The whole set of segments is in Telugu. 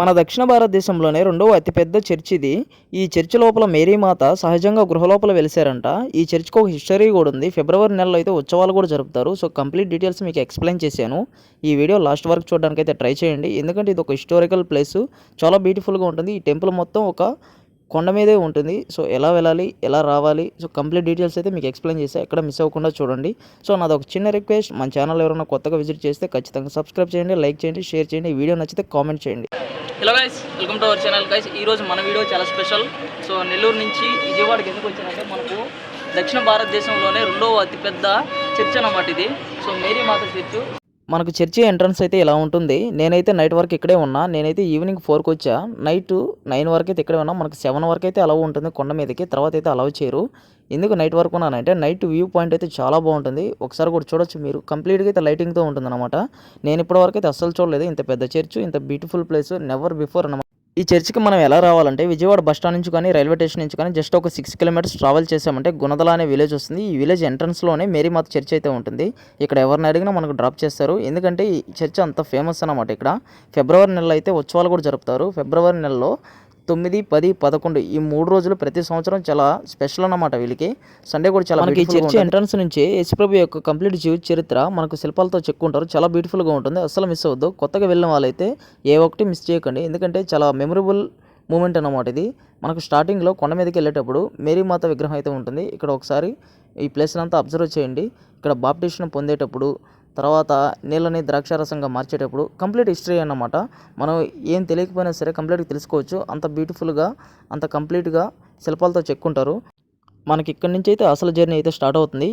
మన దక్షిణ భారతదేశంలోనే రెండవ అతిపెద్ద చర్చ్ ఇది. ఈ చర్చ్ లోపల మేరీమాత సహజంగా గృహలోపల వెలిసారంట ఈ చర్చ్కి ఒక హిస్టరీ కూడా ఉంది. ఫిబ్రవరి నెలలో అయితే ఉత్సవాలు కూడా జరుపుతారు. సో కంప్లీట్ డీటెయిల్స్ మీకు ఎక్స్ప్లెయిన్ చేశాను. ఈ వీడియో లాస్ట్ వరకు చూడడానికి అయితే ట్రై చేయండి. ఎందుకంటే ఇది ఒక హిస్టారికల్ ప్లేస్. చాలా బ్యూటిఫుల్గా ఉంటుంది. ఈ టెంపుల్ మొత్తం ఒక కొండ మీదే ఉంటుంది. సో ఎలా వెళ్ళాలి ఎలా రావాలి సో కంప్లీట్ డీటెయిల్స్ అయితే మీకు ఎక్స్ప్లెయిన్ చేస్తే ఎక్కడ మిస్ అవ్వకుండా చూడండి. సో నాది ఒక చిన్న రిక్వెస్ట్. మన ఛానల్ ఎవరైనా కొత్తగా విజిట్ చేస్తే ఖచ్చితంగా సబ్స్క్రైబ్ చేయండి లైక్ చేయండి షేర్ చేయండి. వీడియో నచ్చితే కామెంట్ చేయండి. Hello guys welcome to our channel guys ఈరోజు మన వీడియో చాలా స్పెషల్ సో నెల్లూరు నుంచి విజయవాడకి ఎందుకు వచ్చానంటే మనకు దక్షిణ భారతదేశంలోనే రెండవ అతిపెద్ద చర్చ్ అన్నమాట ఇది. సో మేరీ మాత చర్చ్. మనకు చర్చి ఎంట్రన్స్ అయితే ఇలా ఉంటుంది. నేనైతే నైట్ వరకు ఇక్కడే ఉన్నా. నేనైతే ఈవినింగ్ ఫోర్కి వచ్చా. నైట్ నైన్ వరకు అయితే ఇక్కడే ఉన్నా. మనకు సెవెన్ వరకు అయితే అలవ్ ఉంటుంది కొండ మీదకి. తర్వాత అయితే అలవ్ చేయరు. ఎందుకు నైట్ వరకు ఉన్నానంటే నైట్ వ్యూ పాయింట్ అయితే చాలా బాగుంటుంది. ఒకసారి కూడా చూడొచ్చు మీరు. కంప్లీట్గా అయితే లైటింగ్తో ఉంటుంది అనమాట నేను ఇప్పటివరకు అయితే అస్సలు చూడలేదు. ఇంత పెద్ద చర్చ్ ఇంత బ్యూటిఫుల్ ప్లేస్ నెవర్ బిఫోర్ అనమాట ఈ చర్చికి మనం ఎలా రావాలంటే విజయవాడ బస్ స్టాండ్ నుంచి కానీ రైల్వే స్టేషన్ నుంచి కానీ జస్ట్ ఒక సిక్స్ కిలోమీటర్స్ ట్రావెల్ చేసామంటే గుణదల అనే విలేజ్ వస్తుంది. ఈ విలేజ్ ఎంట్రన్స్లోనే మేరీమాత చర్చ్ అయితే ఉంటుంది. ఇక్కడ ఎవరిని అడిగినా మనకు డ్రాప్ చేస్తారు. ఎందుకంటే ఈ చర్చ్ అంత ఫేమస్ అన్నమాట ఇక్కడ. ఫిబ్రవరి నెలలో అయితే ఉత్సవాలు కూడా జరుపుతారు. ఫిబ్రవరి నెలలో తొమ్మిది పది పదకొండు ఈ మూడు రోజులు ప్రతి సంవత్సరం చాలా స్పెషల్ అన్నమాట వీళ్ళకి. సండే కూడా చాలా మనకి చర్చి ఎంట్రన్స్ నుంచి యేసుప్రభు యొక్క కంప్లీట్ జీవిత చరిత్ర మనకు శిల్పాలతో చెక్కుంటారు. చాలా బ్యూటిఫుల్గా ఉంటుంది. అస్సలు మిస్ అవ్వద్దు. కొత్తగా వెళ్ళిన వాళ్ళైతే ఏ ఒక్కటి మిస్ చేయకండి. ఎందుకంటే చాలా మెమరబుల్ మూమెంట్ అన్నమాట ఇది. మనకు స్టార్టింగ్లో కొండ మీదకి వెళ్ళేటప్పుడు మేరీమాత విగ్రహం అయితే ఉంటుంది. ఇక్కడ ఒకసారి ఈ ప్లేస్ని అంతా అబ్జర్వ్ చేయండి. ఇక్కడ బాప్టిషన్ పొందేటప్పుడు తర్వాత నీళ్ళని ద్రాక్షారసంగా మార్చేటప్పుడు కంప్లీట్ హిస్టరీ అన్నమాట. మనం ఏం తెలియకపోయినా సరే కంప్లీట్గా తెలుసుకోవచ్చు. అంత బ్యూటిఫుల్గా అంత కంప్లీట్గా శిల్పాలతో చెక్కుంటారు. మనకి ఇక్కడి నుంచి అయితే అసలు జర్నీ అయితే స్టార్ట్ అవుతుంది.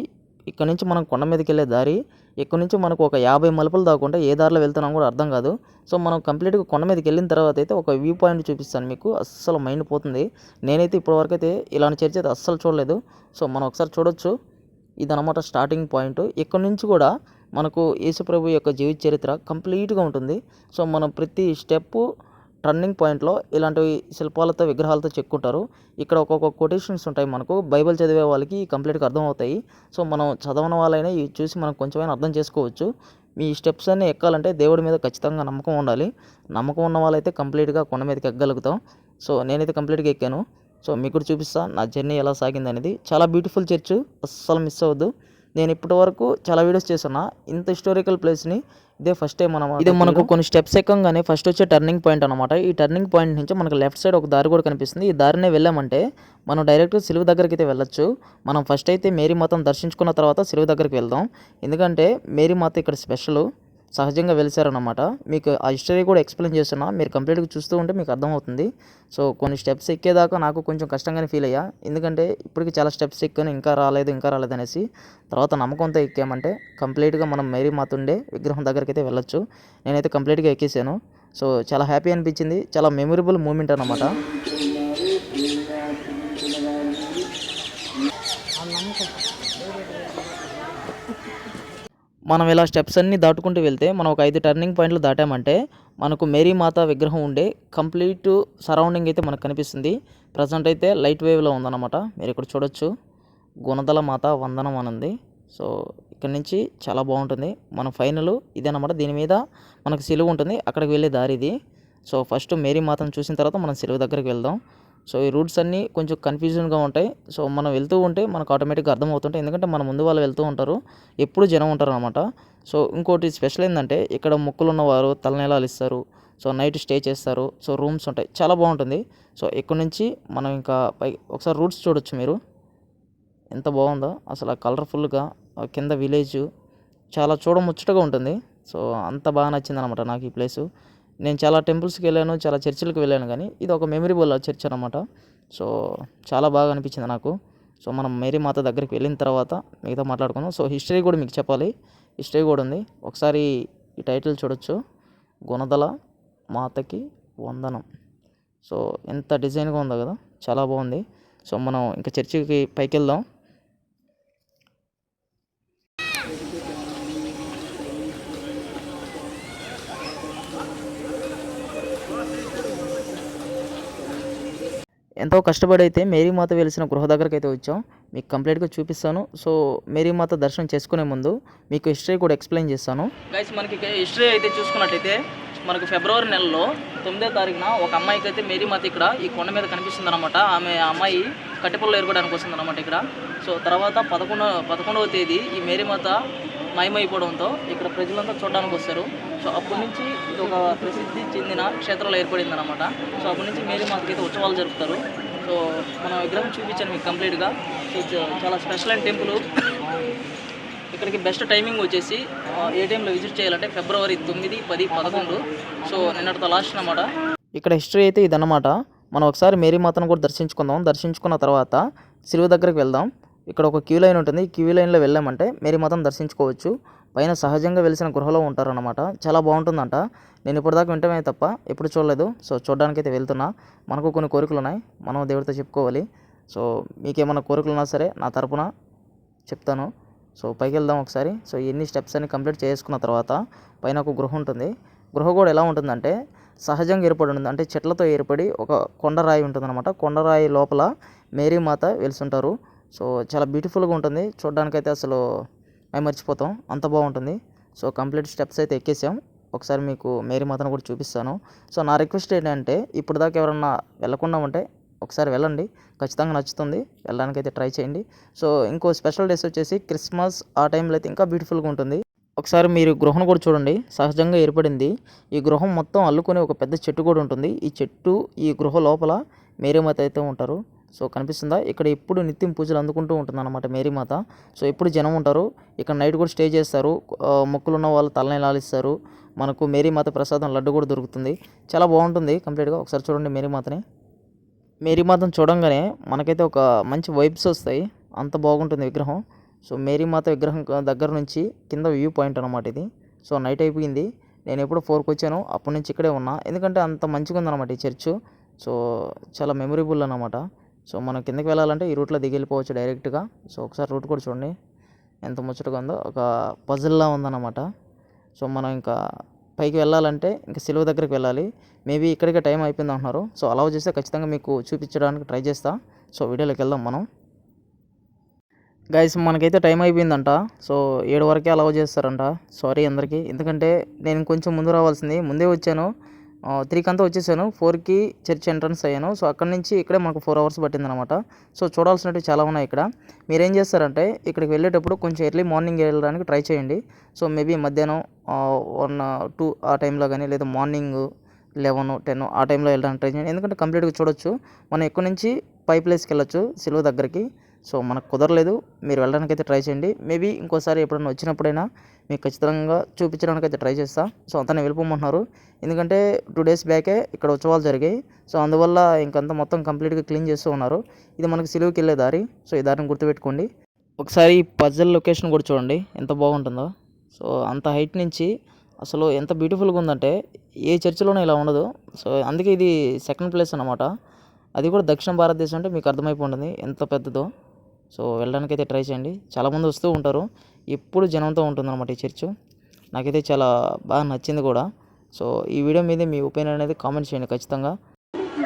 ఇక్కడ నుంచి మనం కొండ మీదకి వెళ్ళే దారి ఇక్కడ నుంచి మనకు ఒక యాభై మలుపులు దాకుంటే ఏ దారిలో వెళ్తున్నాం కూడా అర్థం కాదు. సో మనం కంప్లీట్గా కొండ మీదకి వెళ్ళిన తర్వాత అయితే ఒక వ్యూ పాయింట్ చూపిస్తాను మీకు. అస్సలు మైండ్ పోతుంది. నేనైతే ఇప్పటివరకు అయితే ఇలాంటి చర్చ అయితే అస్సలు చూడలేదు. సో మనం ఒకసారి చూడొచ్చు. ఇదనమాట స్టార్టింగ్ పాయింట్. ఇక్కడ నుంచి కూడా మనకు యేసుప్రభు యొక్క జీవిత చరిత్ర కంప్లీట్గా ఉంటుంది. సో మనం ప్రతి స్టెప్ టర్నింగ్ పాయింట్లో ఇలాంటివి శిల్పాలతో విగ్రహాలతో చెక్కుంటారు. ఇక్కడ ఒక్కొక్క కొటేషన్స్ ఉంటాయి మనకు. బైబిల్ చదివే వాళ్ళకి కంప్లీట్గా అర్థమవుతాయి. సో మనం చదవని వాళ్ళైనా ఇవి చూసి మనం కొంచెమైనా అర్థం చేసుకోవచ్చు. మీ స్టెప్స్ అన్నీ ఎక్కాలంటే దేవుడి మీద ఖచ్చితంగా నమ్మకం ఉండాలి. నమ్మకం ఉన్న వాళ్ళైతే కంప్లీట్గా కొండ మీదకి ఎక్కగలుగుతాం. సో నేనైతే కంప్లీట్గా ఎక్కాను. సో మీకు కూడా చూపిస్తాను నా జర్నీ ఎలా సాగింది అనేది చాలా బ్యూటిఫుల్ చర్చ్. అస్సలు మిస్ అవ్వద్దు. నేను ఇప్పటి వరకు చాలా వీడియోస్ చేస్తున్నా. ఇంత హిస్టారికల్ ప్లేస్ని ఇదే ఫస్ట్ టైం అనమాట ఇది మనకు కొన్ని స్టెప్స్ ఎక్కగానే ఫస్ట్ వచ్చే టర్నింగ్ పాయింట్ అనమాట ఈ టర్నింగ్ పాయింట్ నుంచి మనకు లెఫ్ట్ సైడ్ ఒక దారి కూడా కనిపిస్తుంది. ఈ దారినే వెళ్ళామంటే మనం డైరెక్ట్ సిలువ దగ్గరికి అయితే వెళ్ళొచ్చు. మనం ఫస్ట్ అయితే మేరీ మాతను దర్శించుకున్న తర్వాత సిలువ దగ్గరికి వెళ్దాం. ఎందుకంటే మేరీ మాత ఇక్కడ స్పెషల్ సహజంగా వెలిసారనమాట మీకు ఆ హిస్టరీ కూడా ఎక్స్ప్లెయిన్ చేస్తున్నా. మీరు కంప్లీట్గా చూస్తూ ఉంటే మీకు అర్థమవుతుంది. సో కొన్ని స్టెప్స్ ఎక్కేదాకా నాకు కొంచెం కష్టంగానే ఫీల్ అయ్యా. ఎందుకంటే ఇప్పటికి చాలా స్టెప్స్ ఎక్కాను. ఇంకా రాలేదు ఇంకా రాలేదు అనేసి. తర్వాత నమ్మకంతో ఎక్కామంటే కంప్లీట్గా మనం మేరీ మాతుండే విగ్రహం దగ్గరికి అయితే వెళ్ళొచ్చు. నేనైతే కంప్లీట్గా ఎక్కేసాను. సో చాలా హ్యాపీ అనిపించింది. చాలా మెమొరబుల్ మూమెంట్ అనమాట మనం ఇలా స్టెప్స్ అన్నీ దాటుకుంటూ వెళ్తే మనం ఒక ఐదు టర్నింగ్ పాయింట్లు దాటామంటే మనకు మేరీ మాత విగ్రహం ఉండే కంప్లీట్ సరౌండింగ్ అయితే మనకు కనిపిస్తుంది. ప్రజెంట్ అయితే లైట్ వేవ్లో ఉందన్నమాట. మీరు ఇక్కడ చూడొచ్చు. గుణదల మాత వందనం అని ఉంది సో ఇక్కడ నుంచి చాలా బాగుంటుంది. మన ఫైనల్ ఇదేనమాట. దీని మీద మనకు సిలువ ఉంటుంది. అక్కడికి వెళ్ళే దారి ఇది. సో ఫస్ట్ మేరీ మాతను చూసిన తర్వాత మనం సిలువ దగ్గరికి వెళ్దాం. సో ఈ రూట్స్ అన్నీ కొంచెం కన్ఫ్యూజన్గా ఉంటాయి. సో మనం వెళ్తూ ఉంటే మనకు ఆటోమేటిక్గా అర్థమవుతుంటాయి. ఎందుకంటే మన ముందు వాళ్ళు వెళ్తూ ఉంటారు. ఎప్పుడు జనం ఉంటారు అనమాట సో ఇంకోటి స్పెషల్ ఏంటంటే ఇక్కడ మొక్కులు ఉన్నవారు తలనీలాలు ఇస్తారు. సో నైట్ స్టే చేస్తారు. సో రూమ్స్ ఉంటాయి. చాలా బాగుంటుంది. సో ఇక్కడ నుంచి మనం ఇంకా పై ఒకసారి రూట్స్ చూడొచ్చు మీరు. ఎంత బాగుందో. అసలు కలర్ఫుల్గా కింద విలేజ్ చాలా చూడముచ్చటగా ఉంటుంది. సో అంత బాగా నచ్చింది అనమాట నాకు ఈ ప్లేసు. నేను చాలా టెంపుల్స్కి వెళ్ళాను చాలా చర్చిలకు వెళ్ళాను కానీ ఇది ఒక మెమరబుల్ చర్చ్ అనమాట సో చాలా బాగా అనిపించింది నాకు. సో మనం మేరీ మాత దగ్గరికి వెళ్ళిన తర్వాత మిగతా మాట్లాడుకుందాం. సో హిస్టరీ కూడా మీకు చెప్పాలి. హిస్టరీ కూడా ఉంది. ఒకసారి ఈ టైటిల్ చూడొచ్చు. గుణదల మాతకి వందనం. సో ఎంత డిజైన్గా ఉందో కదా చాలా బాగుంది. సో మనం ఇంకా చర్చికి పైకి వెళ్దాం ఎంతో కష్టపడి అయితే మేరీమాత వెలిసిన గృహ దగ్గరికి అయితే వచ్చాం. మీకు కంప్లీట్గా చూపిస్తాను. సో మేరీమాత దర్శనం చేసుకునే ముందు మీకు హిస్టరీ కూడా ఎక్స్ప్లెయిన్ చేస్తాను. గైస్ మనకి హిస్టరీ అయితే చూసుకున్నట్టయితే మనకు ఫిబ్రవరి నెలలో తొమ్మిదో తారీఖున ఒక అమ్మాయికి అయితే మేరీమాత ఇక్కడ ఈ కొండ మీద కనిపిస్తుంది అనమాట ఆమె అమ్మాయి కట్టెపల్లిలో ఏర్పడడానికి వస్తుంది అనమాట ఇక్కడ. సో తర్వాత పదకొండవ పదకొండవ తేదీ ఈ మేరీమాత మయమైపోవడంతో ఇక్కడ ప్రజలంతా చూడడానికి వస్తారు. సో అప్పటి నుంచి ఇది ఒక ప్రసిద్ధి చెందిన క్షేత్రంలో ఏర్పడింది అనమాట సో అప్పటి నుంచి మేరీమాతకి అయితే ఉత్సవాలు జరుపుతారు. సో మనం విగ్రహం చూపించాను మీకు కంప్లీట్గా సో చాలా స్పెషల్ అండ్ టెంపుల్. ఇక్కడికి బెస్ట్ టైమింగ్ వచ్చేసి ఆ, ఏ టైంలో విజిట్ చేయాలంటే ఫిబ్రవరి తొమ్మిది పది పదకొండు. సో నిన్నటితో లాస్ట్ అనమాట ఇక్కడ హిస్టరీ అయితే ఇదన్నమాట. మనం ఒకసారి మేరీ మాతను కూడా దర్శించుకుందాం. దర్శించుకున్న తర్వాత సిలువ దగ్గరికి వెళ్దాం. ఇక్కడ ఒక క్యూ లైన్ ఉంటుంది. ఈ క్యూ లైన్లో వెళ్ళామంటే మేరీ మాతను దర్శించుకోవచ్చు. పైన సహజంగా వెలిసిన గృహలో ఉంటారన్నమాట. చాలా బాగుంటుందంట. నేను ఇప్పటిదాకా వింటమే తప్ప ఎప్పుడు చూడలేదు. సో చూడడానికి అయితే వెళ్తున్నా. మనకు కొన్ని కోరికలు ఉన్నాయి మనం దేవుడితో చెప్పుకోవాలి. సో మీకేమైనా కోరికలు ఉన్నా సరే నా తరపున చెప్తాను. సో పైకి వెళ్దాం ఒకసారి. సో ఎన్ని స్టెప్స్ అన్ని కంప్లీట్ చేసుకున్న తర్వాత పైన ఒక గృహ ఉంటుంది. గృహ కూడా ఎలా ఉంటుందంటే సహజంగా ఏర్పడి ఉంటుంది. అంటే చెట్లతో ఏర్పడి ఒక కొండరాయి ఉంటుందన్నమాట. కొండరాయి లోపల మేరీమాత వెలుసుంటారు. సో చాలా బ్యూటిఫుల్గా ఉంటుంది. చూడడానికైతే అసలు మేము మర్చిపోతాం. అంత బాగుంటుంది. సో కంప్లీట్ స్టెప్స్ అయితే ఎక్కేసాం. ఒకసారి మీకు మేరీమాతను కూడా చూపిస్తాను. సో నా రిక్వెస్ట్ ఏంటంటే ఇప్పుడు దాకా ఎవరన్నా వెళ్ళకుండా ఉంటే ఒకసారి వెళ్ళండి. ఖచ్చితంగా నచ్చుతుంది. వెళ్ళడానికి అయితే ట్రై చేయండి. సో ఇంకో స్పెషల్ డేస్ వచ్చేసి క్రిస్మస్ ఆ టైంలో అయితే ఇంకా బ్యూటిఫుల్గా ఉంటుంది. ఒకసారి మీరు గృహను కూడా చూడండి. సహజంగా ఏర్పడింది. ఈ గృహం మొత్తం అల్లుకునే ఒక పెద్ద చెట్టు కూడా ఉంటుంది. ఈ చెట్టు ఈ గృహ లోపల మేరీమాత అయితే ఉంటారు. సో కనిపిస్తుందా? ఇక్కడ ఎప్పుడు నిత్యం పూజలు అందుకుంటూ ఉంటుంది అనమాట మేరీమాత. సో ఎప్పుడు జనం ఉంటారు. ఇక్కడ నైట్ కూడా స్టే చేస్తారు. మొక్కులు ఉన్న వాళ్ళు తలని లాలిస్తారు. మనకు మేరీమాత ప్రసాదం లడ్డు కూడా దొరుకుతుంది. చాలా బాగుంటుంది కంప్లీట్గా. ఒకసారి చూడండి మేరీమాతని. మేరీ మాతను చూడంగానే మనకైతే ఒక మంచి వైబ్స్ వస్తాయి. అంత బాగుంటుంది విగ్రహం. సో మేరీ మాత విగ్రహం దగ్గర నుంచి కింద వ్యూ పాయింట్ అనమాట ఇది. సో నైట్ అయిపోయింది. నేను ఎప్పుడు ఫోర్కి వచ్చాను. అప్పటి నుంచి ఇక్కడే ఉన్నా. ఎందుకంటే అంత మంచిగా ఉందన్నమాట ఈ చర్చ్. సో చాలా మెమొరబుల్ అనమాట సో మనం కిందకి వెళ్ళాలంటే ఈ రూట్లో దిగి వెళ్ళిపోవచ్చు డైరెక్ట్గా. సో ఒకసారి రూట్ కూడా చూడండి. ఎంత ముచ్చటగా ఉందో. ఒక పజిల్లా ఉందన్నమాట. సో మనం ఇంకా పైకి వెళ్ళాలంటే ఇంకా సిలువ దగ్గరికి వెళ్ళాలి. మేబీ ఇక్కడికే టైం అయిపోయింది అంటున్నారు. సో అలౌ చేస్తే ఖచ్చితంగా మీకు చూపించడానికి ట్రై చేస్తా. సో వీడియోలోకి వెళ్దాం మనం. గైస్ మనకైతే టైం అయిపోయిందంట. సో ఏడు వరకే అలౌ చేస్తారంట. సారీ అందరికీ. ఎందుకంటే నేను కొంచెం ముందు రావాల్సింది. ముందే వచ్చాను. త్రీకి అంతా వచ్చేసాను. ఫోర్కి చర్చ్ ఎంట్రన్స్ అయ్యాను. సో అక్కడి నుంచి ఇక్కడే మనకు ఫోర్ అవర్స్ పట్టిందనమాట సో చూడాల్సినవి చాలా ఉన్నాయి ఇక్కడ. మీరు ఏం చేస్తారంటే ఇక్కడికి వెళ్ళేటప్పుడు కొంచెం ఎర్లీ మార్నింగ్ వెళ్ళడానికి ట్రై చేయండి. సో మేబీ మధ్యాహ్నం వన్ టూ ఆ టైంలో కానీ లేదా మార్నింగ్ లెవెన్ టెన్ ఆ టైంలో వెళ్ళడానికి ట్రై చేయండి. ఎందుకంటే కంప్లీట్గా చూడొచ్చు. మనం ఎక్కడి నుంచి పై ప్లేస్కి వెళ్ళొచ్చు సిలువ దగ్గరికి. సో మనకు కుదరలేదు మీరు వెళ్ళడానికి అయితే ట్రై చేయండి. మేబీ ఇంకోసారి ఎప్పుడైనా వచ్చినప్పుడైనా మీకు ఖచ్చితంగా చూపించడానికి అయితే ట్రై చేస్తా. సో అంతా వెళ్ళిపోమంటున్నారు. ఎందుకంటే టూ డేస్ బ్యాకే ఇక్కడ ఉత్సవాలు జరిగాయి. సో అందువల్ల ఇంకంతా మొత్తం కంప్లీట్గా క్లీన్ చేస్తూ ఉన్నారు. ఇది మనకి సిలువుకి వెళ్ళే దారి. సో ఈ దారిని గుర్తుపెట్టుకోండి. ఒకసారి పజల్ లొకేషన్ కూడా చూడండి. ఎంత బాగుంటుందో. సో అంత హైట్ నుంచి అసలు ఎంత బ్యూటిఫుల్గా ఉందంటే ఏ చర్చిలోనూ ఇలా ఉండదు. సో అందుకే ఇది సెకండ్ ప్లేస్ అన్నమాట. అది కూడా దక్షిణ భారతదేశం అంటే మీకు అర్థమైపోతుంది ఎంత పెద్దదో. సో వెళ్ళడానికి అయితే ట్రై చేయండి. చాలామంది వస్తూ ఉంటారు. ఎప్పుడు జనంతో ఉంటుందన్నమాట ఈ చర్చ్. నాకైతే చాలా బాగా నచ్చింది కూడా. సో ఈ వీడియో మీద మీ ఒపీనియన్ అనేది కామెంట్ చేయండి ఖచ్చితంగా.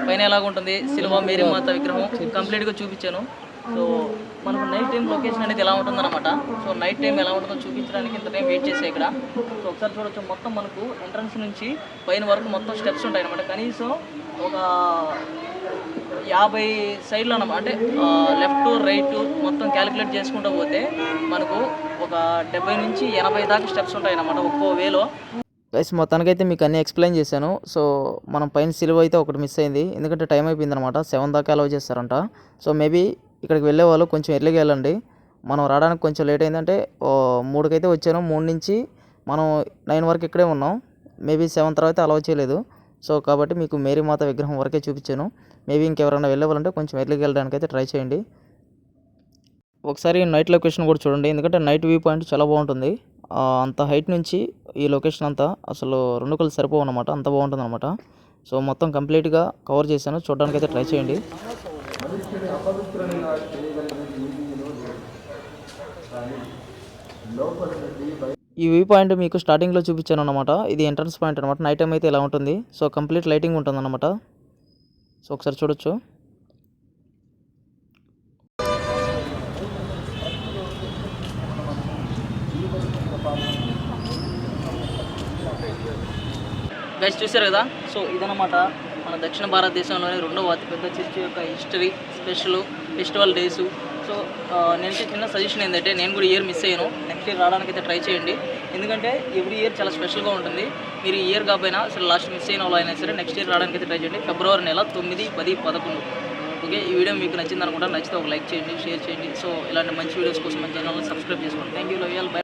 పైన ఎలాగుంటుంది సిల్వ మేరీ మాత విగ్రహం కంప్లీట్గా చూపించాను. సో మనకు నైట్ టైం లొకేషన్ అనేది ఎలా ఉంటుందన్నమాట? సో నైట్ టైం ఎలా ఉంటుందో చూపించడానికి ఇంత టైం వెయిట్ చేసే ఇక్కడ. సో ఒకసారి చూడొచ్చు మొత్తం మనకు ఎంట్రన్స్ నుంచి పైన వరకు మొత్తం స్టెప్స్ ఉంటాయి అనమాట కనీసం ఒక యాభై సైడ్లు అన్నమాట. అంటే లెఫ్ట్ రైట్ మొత్తం క్యాలిక్యులేట్ చేసుకుంటూ పోతే మనకు ఒక డెబ్బై నుంచి ఎనభై దాకా స్టెప్స్ ఉంటాయి అన్నమాట ఒక్కో వేలో. గైస్ మొత్తానికైతే మీకు అన్నీ ఎక్స్ప్లెయిన్ చేశాను. సో మనం పైన సిలువ అయితే ఒకటి మిస్ అయింది. ఎందుకంటే టైం అయిపోయింది అనమాట సెవెన్ దాకా అలౌ చేస్తారంట. సో మేబీ ఇక్కడికి వెళ్ళే వాళ్ళు కొంచెం ఎర్లీగా వెళ్ళండి. మనం రావడానికి కొంచెం లేట్ అయిందంటే ఓ మూడుకైతే వచ్చాను. మూడు నుంచి మనం నైన్ వరకు ఇక్కడే ఉన్నాం. మేబీ సెవెన్ తర్వాత అలౌ చేయలేదు. సో కాబట్టి మీకు మేరీ మాత విగ్రహం వరకే చూపించాను. మేబీ ఇంకెవరైనా వెళ్ళవాలంటే కొంచెం ఎర్లీకి వెళ్ళడానికి అయితే ట్రై చేయండి. ఒకసారి నైట్ లొకేషన్ కూడా చూడండి. ఎందుకంటే నైట్ వ్యూ పాయింట్ చాలా బాగుంటుంది. అంత హైట్ నుంచి ఈ లొకేషన్ అంతా అసలు రెండు కళ్ళు సరిపోవు అనమాట అంత బాగుంటుంది అనమాట సో మొత్తం కంప్లీట్గా కవర్ చేశాను. చూడడానికి అయితే ట్రై చేయండి. ఈ వ్యూ పాయింట్ మీకు స్టార్టింగ్లో చూపించాను అనమాట ఇది ఎంట్రన్స్ పాయింట్ అనమాట నైట్ టైం అయితే ఇలా ఉంటుంది. సో కంప్లీట్ లైటింగ్ ఉంటుంది అనమాట సో ఒకసారి చూడొచ్చు. గైస్ చూశారు కదా? సో ఇదనమాట మన దక్షిణ భారతదేశంలోని రెండవ అతిపెద్ద చర్చి యొక్క history special festival days. So నేను చిన్న సజెషన్ ఏంటంటే నేను కూడా ఇయర్ మిస్ అయ్యాను. నెక్స్ట్ ఇయర్ రావడానికి అయితే ట్రై చేయండి. ఎందుకంటే ఎవ్రీ ఇయర్ చాలా స్పెషల్గా ఉంటుంది. మీరు ఈ ఇయర్ కాకపోయినా సరే లాస్ట్ మిస్ అయిన వాళ్ళు అయినా సరే నెక్స్ట్ ఇయర్ రావడానికి అయితే ట్రై చేయండి. ఫిబ్రవరి నెల తొమ్మిది పది పదకొండు. ఓకే? ఈ వీడియో మీకు నచ్చింది అనుకుంటా నచ్చితే ఒక లైక్ చేయండి షేర్ చేయండి. సో ఇలాంటి మంచి వీడియోస్ కోసం మన ఛానల్ సబ్స్క్రైబ్ చేసుకోండి. Thank you love bye